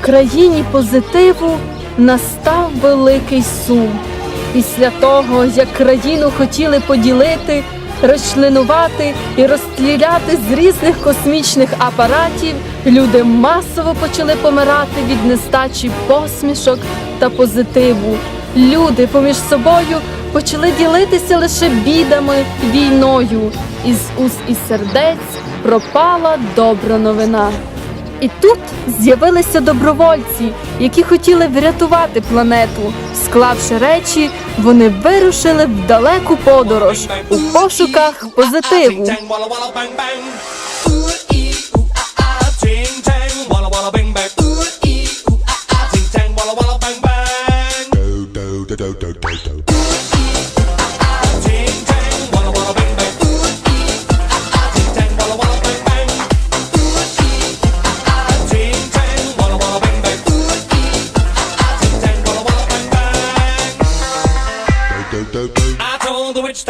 Країні позитиву настав великий сум. Після того, як країну хотіли поділити, розчленувати і розстріляти з різних космічних апаратів, люди масово почали помирати від нестачі посмішок та позитиву. Люди поміж собою почали ділитися лише бідами, війною. Із уст і сердець пропала добра новина. І тут з'явилися добровольці, які хотіли врятувати планету. Склавши речі, вони вирушили в далеку подорож у пошуках позитиву.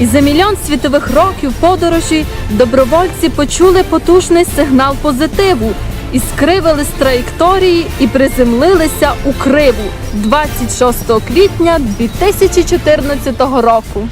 І за мільйон світових років подорожі добровольці почули потужний сигнал позитиву і скривили з траєкторії і приземлилися у Криву 26 квітня 2014 року.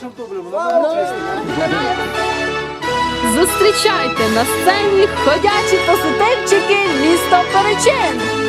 За першим. Зустрічайте на сцені ходячі посетивчики місто Перечин!